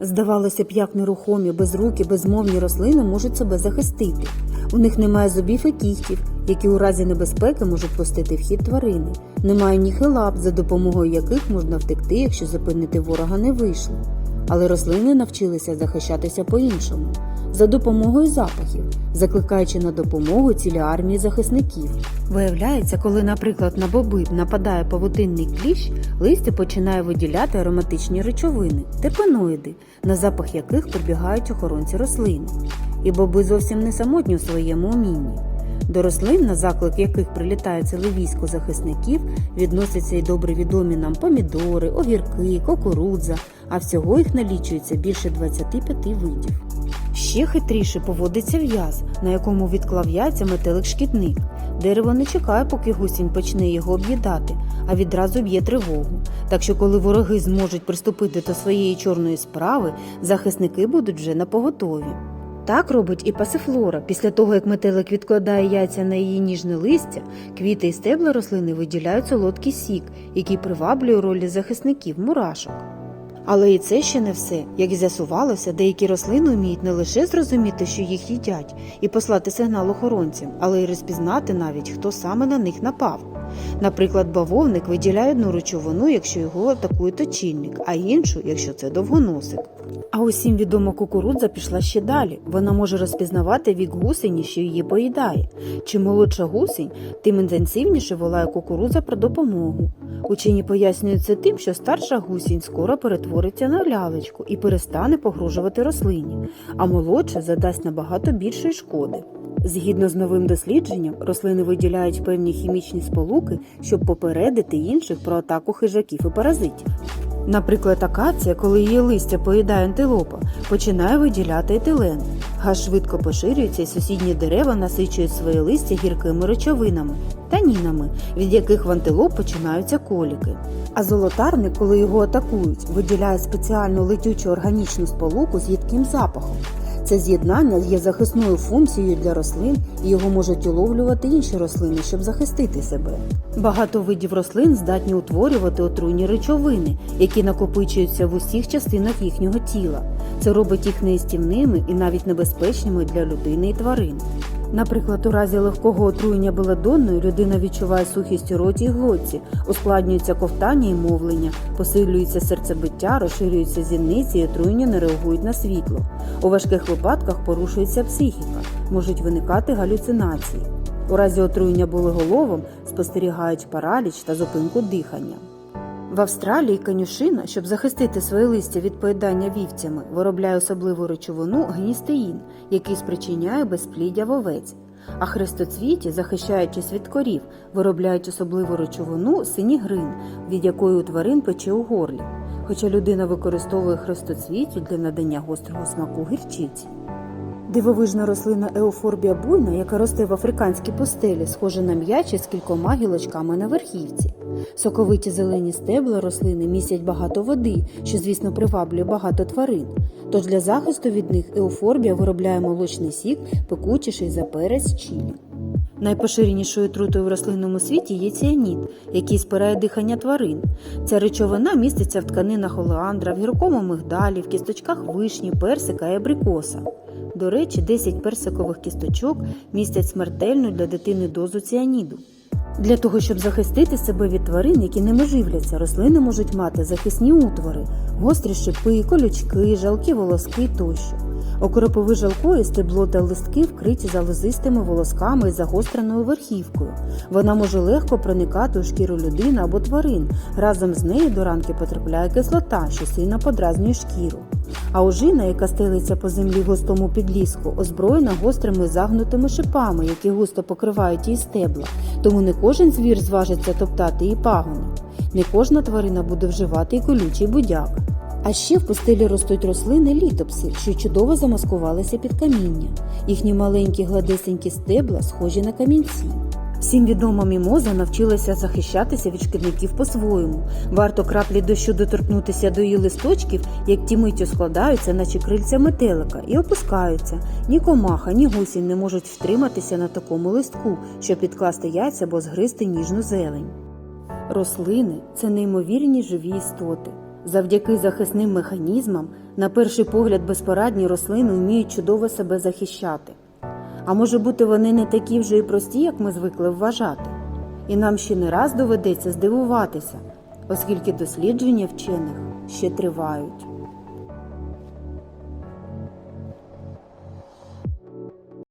Здавалося б, як нерухомі, безрукі, безмовні рослини можуть себе захистити. У них немає зубів і кігтів, які у разі небезпеки можуть пустити в хід тварини. Немає ніг і лап, за допомогою яких можна втекти, якщо зупинити ворога не вийшло. Але рослини навчилися захищатися по-іншому за допомогою запахів, закликаючи на допомогу цілі армії захисників. Виявляється, коли, наприклад, на боби нападає павутинний кліщ, листя починає виділяти ароматичні речовини, терпеноїди, на запах яких прибігають охоронці рослини. І боби зовсім не самотні у своєму умінні. До рослин, на заклик яких прилітає ціле військо захисників, відносяться й добре відомі нам помідори, огірки, кукурудза, а всього їх налічується більше 25 видів. Ще хитріше поводиться в'яз, на якому відклав яйця метелик-шкідник. Дерево не чекає, поки гусінь почне його об'їдати, а відразу б'є тривогу. Так що, коли вороги зможуть приступити до своєї чорної справи, захисники будуть вже на поготові. Так робить і пасифлора. Після того, як метелик відкладає яйця на її ніжне листя, квіти і стебла рослини виділяють солодкий сік, який приваблює ролі захисників мурашок. Але і це ще не все. Як з'ясувалося, деякі рослини вміють не лише зрозуміти, що їх їдять, і послати сигнал охоронцям, але й розпізнати навіть, хто саме на них напав. Наприклад, бавовник виділяє одну речовину, якщо його атакує точильник, а іншу, якщо це довгоносик. А усім відома кукурудза пішла ще далі. Вона може розпізнавати вік гусені, що її поїдає. Чим молодша гусень, тим інтенсивніше волає кукурудза про допомогу. Учені пояснюють це тим, що старша гусінь скоро перетвориться на лялечку і перестане погрожувати рослині, а молодша задасть набагато більшої шкоди. Згідно з новим дослідженням, рослини виділяють певні хімічні сполуки, щоб попередити інших про атаку хижаків і паразитів. Наприклад, акація, коли її листя поїдає антилопа, починає виділяти етилен. Газ швидко поширюється і сусідні дерева насичують своє листя гіркими речовинами танінами, від яких в антилоп починаються коліки. А золотарник, коли його атакують, виділяє спеціальну летючу органічну сполуку з їдким запахом. Це з'єднання є захисною функцією для рослин і його можуть уловлювати інші рослини, щоб захистити себе. Багато видів рослин здатні утворювати отруйні речовини, які накопичуються в усіх частинах їхнього тіла. Це робить їх неїстівними і навіть небезпечними для людини і тварин. Наприклад, у разі легкого отруєння беладонною людина відчуває сухість у роті і глотці, ускладнюється ковтання і мовлення, посилюється серцебиття, розширюються зіниці і отруєння не реагують на світло. У важких випадках порушується психіка, можуть виникати галюцинації. У разі отруєння болеголовом спостерігають параліч та зупинку дихання. В Австралії конюшина, щоб захистити своє листя від поїдання вівцями, виробляє особливу речовину гністеїн, який спричиняє безпліддя в овець. А хрестоцвіті, захищаючись від корів, виробляють особливу речовину синігрин, від якої у тварин пече у горлі. Хоча людина використовує хрестоцвітю для надання гострого смаку гірчиці. Дивовижна рослина еофорбія буйна, яка росте в африканській пустелі, схожа на м'ячі з кількома гілочками на верхівці. Соковиті зелені стебла рослини містять багато води, що, звісно, приваблює багато тварин. Тож для захисту від них еофорбія виробляє молочний сік, пекучіший за перець чилі. Найпоширенішою трутою в рослинному світі є ціанід, який спирає дихання тварин. Ця речовина міститься в тканинах олеандра, в гіркому мигдалі, в кісточках вишні, персика і абрикоса. До речі, 10 персикових кісточок містять смертельну для дитини дозу ціаніду. Для того, щоб захистити себе від тварин, які ними живляться, рослини можуть мати захисні утвори, гострі шипи, колючки, жалкі волоски тощо. Окропови жалкої стебло та листки вкриті залозистими волосками і загостреною верхівкою. Вона може легко проникати у шкіру людини або тварин. Разом з нею до ранки потрапляє кислота, що сильно подразнює шкіру. А ожина, яка стелиться по землі густому підліску, озброєна гострими загнутими шипами, які густо покривають її стебла. Тому не кожен звір зважиться топтати її пагони. Не кожна тварина буде вживати і колючий будяк. А ще в пустелі ростуть рослини літопси, що чудово замаскувалися під каміння. Їхні маленькі гладесенькі стебла схожі на камінці. Всім відома мімоза навчилася захищатися від шкідників по-своєму. Варто краплі дощу доторкнутися до її листочків, як ті миттю складаються, наче крильця метелика, і опускаються. Ні комаха, ні гусінь не можуть втриматися на такому листку, щоб підкласти яйця або згризти ніжну зелень. Рослини це неймовірні живі істоти. Завдяки захисним механізмам На перший погляд, безпорадні рослини вміють чудово себе захищати. А може бути, вони не такі вже і прості, як ми звикли вважати. І нам ще не раз доведеться здивуватися, оскільки дослідження вчених ще тривають.